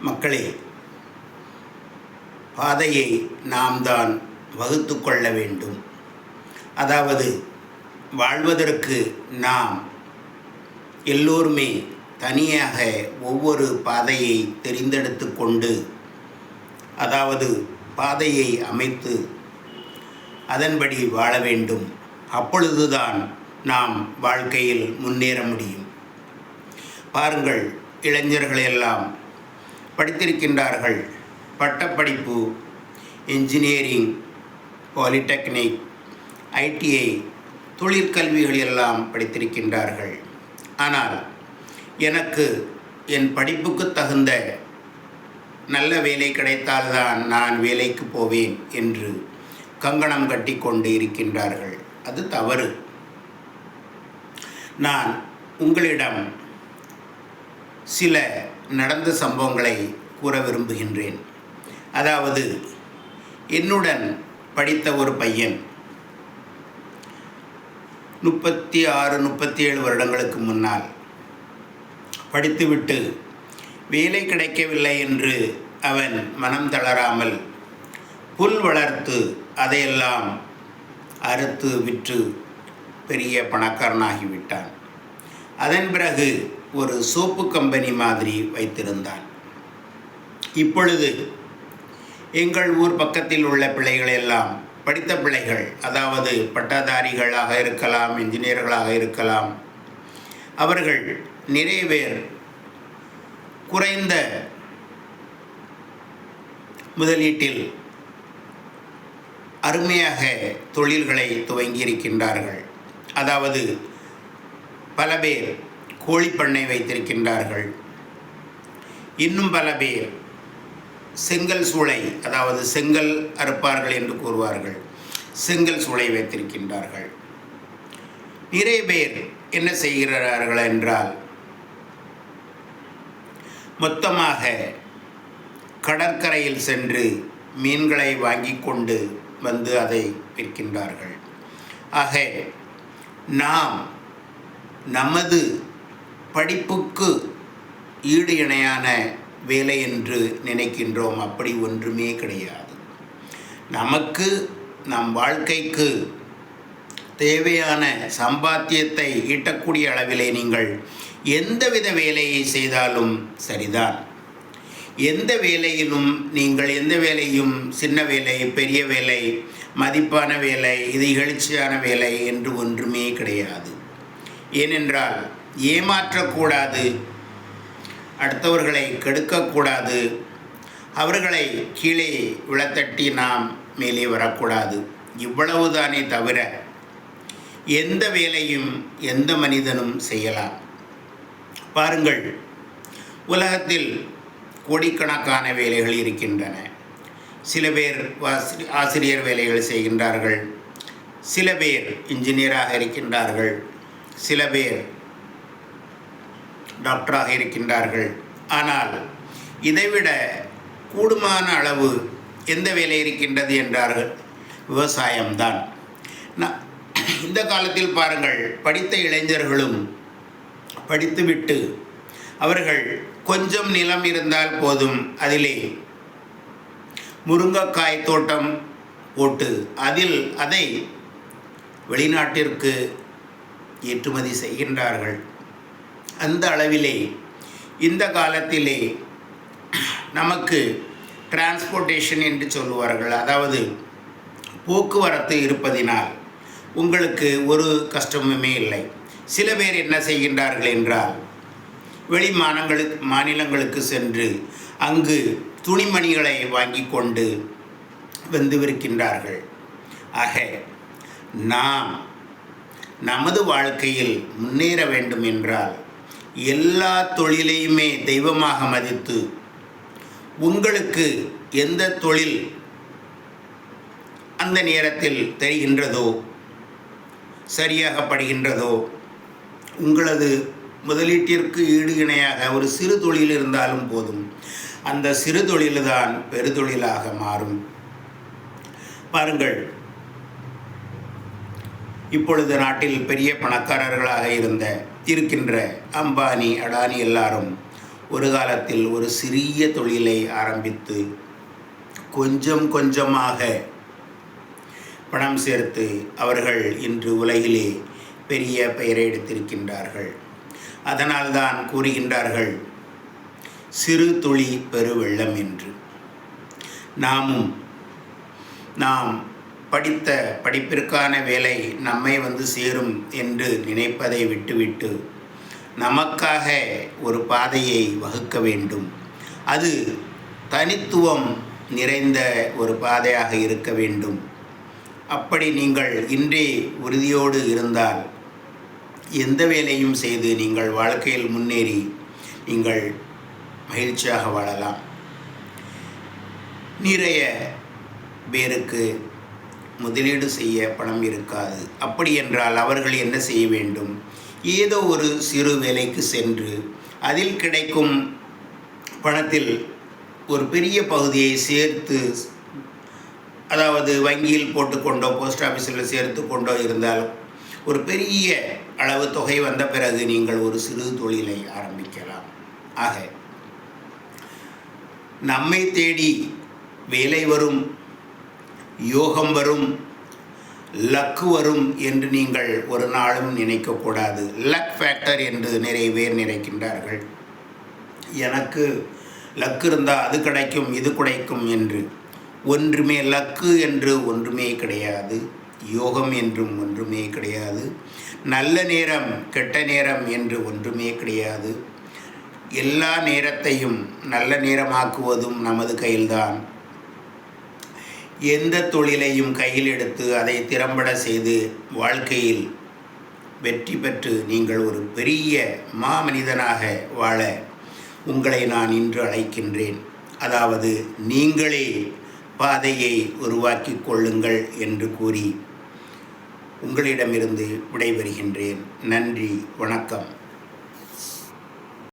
மக்களே பாதையை நாம் தான் வகுத்து கொள்ள வேண்டும். அதாவது வாழ்வதற்கு நாம் எல்லோருமே தனியாக ஒவ்வொரு பாதையை தெரிந்தெடுத்து கொண்டு அதாவது பாதையை அமைத்து அதன்படி வாழ வேண்டும். அப்பொழுதுதான் நாம் வாழ்க்கையில் முன்னேற முடியும். பாருங்கள் இளைஞர்களெல்லாம் படித்திருக்கின்றார்கள். பட்டப்படிப்பு இன்ஜினியரிங் பாலிடெக்னிக் ஐடிஐ தொழிற்கல்விகள் எல்லாம் படித்திருக்கின்றார்கள். ஆனால் எனக்கு என் படிப்புக்கு தகுந்த நல்ல வேலை கிடைத்தால்தான் நான் வேலைக்கு போவேன் என்று கங்கணம் கட்டி கொண்டு இருக்கின்றார்கள். அது தவறு. நான் உங்களிடம் சில நடந்த சம்பவங்களை கூற விரும்புகின்றேன். அதாவது என்னுடன் படித்த ஒரு பையன் முப்பத்தி ஆறு முப்பத்தி ஏழு வருடங்களுக்கு முன்னால் படித்துவிட்டு வேலை கிடைக்கவில்லை என்று அவன் மனம் தளராமல் புல் வளர்த்து அதையெல்லாம் அறுத்து விற்று பெரிய பணக்காரனாகிவிட்டான். அதன் பிறகு ஒரு சோப்பு கம்பெனி மாதிரி வைத்திருந்தான். இப்பொழுது எங்கள் ஊர் பக்கத்தில் உள்ள பிள்ளைகள் எல்லாம் படித்த பிள்ளைகள் அதாவது பட்டதாரிகளாக இருக்கலாம் இன்ஜினியர்களாக இருக்கலாம் அவர்கள் நிறைய பேர் குறைந்த முதலீட்டில் அருமையாக தொழில்களை துவங்கியிருக்கின்றார்கள். அதாவது பல பேர் கோழிப்பண்ணை வைத்திருக்கின்றார்கள். இன்னும் பல பேர் செங்கல் சூளை அதாவது செங்கல் அறுப்பார்கள் என்று கூறுவார்கள் செங்கல் சூளை வைத்திருக்கின்றார்கள். நிறைய பேர் என்ன செய்கிறார்கள் என்றால் மொத்தமாக கடற்கரையில் சென்று மீன்களை வாங்கி கொண்டு வந்து அதை விற்கின்றார்கள். ஆக நாம் நமது படிப்புக்கு ஈடு இணையான வேலை என்று நினைக்கின்றோம். அப்படி ஒன்றுமே கிடையாது. நமக்கு நம் வாழ்க்கைக்கு தேவையான சம்பாத்தியத்தை ஈட்டக்கூடிய அளவிலே நீங்கள் எந்தவித வேலையை செய்தாலும் சரிதான். எந்த வேலையிலும் நீங்கள் எந்த வேலையும் சின்ன வேலை பெரிய வேலை மதிப்பான வேலை இது இகழ்ச்சியான வேலை என்று ஒன்றுமே கிடையாது. ஏனென்றால் ஏமாற்றக்கூடாது. அடுத்தவர்களை கெடுக்கக்கூடாது. அவர்களை கீழே விழத்தட்டி நாம் மேலே வரக்கூடாது. இவ்வளவுதானே தவிர எந்த வேலையும் எந்த மனிதனும் செய்யலாம். பாருங்கள் உலகத்தில் கோடிக்கணக்கான வேலைகள் இருக்கின்றன. சில பேர் வாசி ஆசிரியர் வேலைகள் செய்கின்றார்கள். சில பேர் இன்ஜினியராக இருக்கின்றார்கள். சில பேர் டாக்டராக இருக்கின்றார்கள். ஆனால் இதைவிட கூடுமான அளவு எந்த வேலை இருக்கின்றது என்றார்கள்? விவசாயம்தான். நான் இந்த காலத்தில் பாருங்கள் படித்த இளைஞர்களும் படித்துவிட்டு அவர்கள் கொஞ்சம் நிலம் இருந்தால் போதும் அதிலே முருங்கைக்காய் தோட்டம் போட்டு அதில் அதை வெளிநாட்டிற்கு ஏற்றுமதி செய்கின்றார்கள். அந்த அளவிலே இந்த காலத்திலே நமக்கு டிரான்ஸ்போர்ட்டேஷன் என்று சொல்லுவார்கள். அதாவது போக்குவரத்து இருப்பதினால் உங்களுக்கு ஒரு கஷ்டமுமே இல்லை. சில பேர் என்ன செய்கின்றார்கள் என்றால் வெளி மாநிலங்களுக்கு மாநிலங்களுக்கு சென்று அங்கு துணிமணிகளை வாங்கி கொண்டு வந்து விற்கின்றார்கள் ஆக நாம் நமது வாழ்க்கையில் முன்னேற வேண்டும் என்றால் எல்லா தொழிலையுமே தெய்வமாக மதித்து உங்களுக்கு எந்த தொழில் அந்த நேரத்தில் தெரிகின்றதோ சரியாகப்படுகின்றதோ உங்களது முதலீட்டிற்கு ஈடு இணையாக ஒரு சிறு தொழில் இருந்தாலும் போதும் அந்த சிறு தொழில்தான் பெருதொழிலாக மாறும். பாருங்கள் இப்பொழுது நாட்டில் பெரிய பணக்காரர்களாக இருந்த இருக்கின்ற அம்பானி அடானி எல்லாரும் ஒரு காலத்தில் ஒரு சிறிய தொழிலை ஆரம்பித்து கொஞ்சம் கொஞ்சமாக பணம் சேர்த்து அவர்கள் இன்று உலகிலே பெரிய பெயரை எடுத்திருக்கின்றார்கள். அதனால்தான் கூறுகின்றார்கள் சிறு துளி பெருவெள்ளம் என்று. நாமும் நாம் படித்த படிப்பிற்கான வேலை நம்மை வந்து சேரும் என்று நினைப்பதை விட்டுவிட்டு நமக்காக ஒரு பாதையை வகுக்க வேண்டும். அது தனித்துவம் நிறைந்த ஒரு பாதையாக இருக்க வேண்டும். அப்படி நீங்கள் இன்றே உறுதியோடு இருந்தால் எந்த வேலையும் செய்து நீங்கள் வாழ்க்கையில் முன்னேறி நீங்கள் மகிழ்ச்சியாக வாழலாம். நிறைய பேருக்கு முதலீடு செய்ய பணம் இருக்காது. அப்படி என்றால் அவர்கள் என்ன செய்ய வேண்டும்? ஏதோ ஒரு சிறு வேலைக்கு சென்று அதில் கிடைக்கும் பணத்தில் ஒரு பெரிய பகுதியை சேர்த்து அதாவது வங்கியில் போட்டுக்கொண்டோ போஸ்ட் ஆஃபீஸில் சேர்த்து கொண்டோ இருந்தால் ஒரு பெரிய அளவு தொகை வந்த பிறகு நீங்கள் ஒரு சிறு தொழிலை ஆரம்பிக்கலாம். ஆக நம்மை தேடி வேலை வரும் யோகம் வரும் லக்கு வரும் என்று நீங்கள் ஒரு நாளும் நினைக்கக்கூடாது. லக் ஃபேக்டர் என்று நிறைய பேர் நினைக்கின்றார்கள். எனக்கு லக்கு இருந்தால் அது கிடைக்கும் இது கிடைக்கும் என்று. ஒன்றுமே லக்கு என்று ஒன்றுமே கிடையாது. யோகம் என்றும் ஒன்றுமே கிடையாது. நல்ல நேரம் கெட்ட நேரம் என்று ஒன்றுமே கிடையாது. எல்லா நேரத்தையும் நல்ல நேரமாக்குவதும் நமது கையில்தான். எந்த தொழிலையும் கையில் எடுத்து அதை திறம்பட செய்து வாழ்க்கையில் வெற்றி பெற்று நீங்கள் ஒரு பெரிய மாமனிதனாக வாழ உங்களை நான் இன்று அழைக்கின்றேன். அதாவது நீங்களே பாதையை உருவாக்கி கொள்ளுங்கள் என்று கூறி உங்களிடமிருந்து விடைபெறுகின்றேன். நன்றி வணக்கம்.